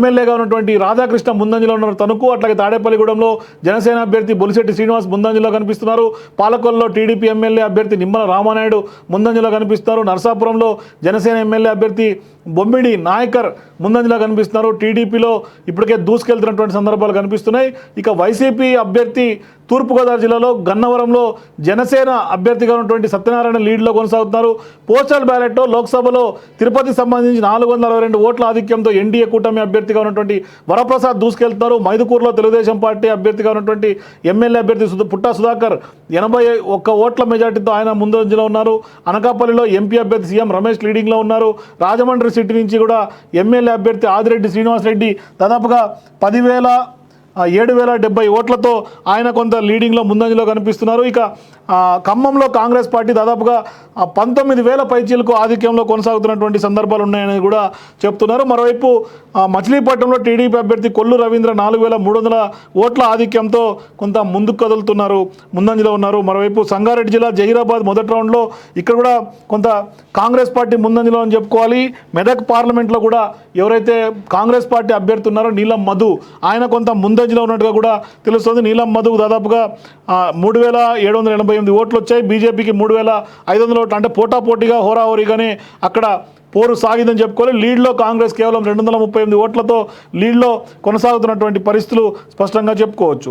ఎమ్మెల్యేగా ఉన్నటువంటి రాధాకృష్ణ ముందంజలో ఉన్నారు. తణుకు అట్లాగే తాడేపల్లిగూడెంలో జనసేన అభ్యర్థి బొలిశెట్టి శ్రీనివాస్ ముందంజలో కనిపిస్తున్నారు. పాలకొల్లో టీడీపీ ఎమ్మెల్యే అభ్యర్థి నిమ్మల రామానాయుడు ముందంజలో కనిపిస్తున్నారు. నర్సాపురంలో జనసేన ఎమ్మెల్యే అభ్యర్థి బొమ్మిడి నాయకర్ ముందంజలా కనిపిస్తున్నారు. టీడీపీలో ఇప్పటికే దూసుకెళ్తున్నటువంటి సందర్భాలు కనిపిస్తున్నాయి. ఇక వైసీపీ అభ్యర్థి తూర్పుగోదావరి జిల్లాలో గన్నవరంలో జనసేన అభ్యర్థిగా ఉన్నటువంటి సత్యనారాయణ లీడ్లో కొనసాగుతున్నారు. పోస్టల్ బ్యాలెట్లో లోక్సభలో తిరుపతి సంబంధించి నాలుగు వందల అరవై రెండు ఓట్ల ఆధిక్యంతో ఎన్డీఏ కూటమి అభ్యర్థిగా ఉన్నటువంటి వరప్రసాద్ దూసుకెళ్తున్నారు. మైదుకూరులో తెలుగుదేశం పార్టీ అభ్యర్థిగా ఉన్నటువంటి ఎమ్మెల్యే అభ్యర్థి పుట్టా సుధాకర్ ఎనభై ఒక్క ఓట్ల మెజార్టీతో ఆయన ముందంజలో ఉన్నారు. అనకాపల్లిలో ఎంపీ అభ్యర్థి సీఎం రమేష్ లీడింగ్లో ఉన్నారు. రాజమండ్రి సిటీ నుంచి కూడా ఎమ్మెల్యే అభ్యర్థి ఆదిరెడ్డి శ్రీనివాసరెడ్డి దాదాపుగా పదివేల ఏడు వేల డెబ్బై ఓట్లతో ఆయన కొంత లీడింగ్లో ముందంజలో కనిపిస్తున్నారు. ఇక ఖమ్మంలో కాంగ్రెస్ పార్టీ దాదాపుగా పంతొమ్మిది వేల పైచీలకు ఆధిక్యంలో కొనసాగుతున్నటువంటి సందర్భాలు ఉన్నాయని కూడా చెప్తున్నారు. మరోవైపు మచిలీపట్నంలో టీడీపీ అభ్యర్థి కొల్లు రవీంద్ర నాలుగు వేల మూడు వందల ఓట్ల ఆధిక్యంతో కొంత ముందుకు కదులుతున్నారు ముందంజలో ఉన్నారు. మరోవైపు సంగారెడ్డి జిల్లా జహీరాబాద్ మొదటి రౌండ్లో ఇక్కడ కూడా కొంత కాంగ్రెస్ పార్టీ ముందంజలో అని చెప్పుకోవాలి. మెదక్ పార్లమెంట్లో కూడా ఎవరైతే కాంగ్రెస్ పార్టీ అభ్యర్థి ఉన్నారో నీలం మధు ఆయన కొంత రేంజ్లో ఉన్నట్టుగా కూడా తెలుస్తుంది. నీలం మధు దాదాపుగా మూడు వేల ఏడు వందల ఎనభై ఎనిమిది ఓట్లు వచ్చాయి. బీజేపీకి మూడు వేల ఐదు వందల ఓట్లు. అంటే పోటాపోటీగా హోరాహోరీగానే అక్కడ పోరు సాగిందని చెప్పుకోవాలి. లీడ్లో కాంగ్రెస్ కేవలం రెండు వందల ముప్పై ఎనిమిది ఓట్లతో లీడ్లో కొనసాగుతున్నటువంటి పరిస్థితులు స్పష్టంగా చెప్పుకోవచ్చు.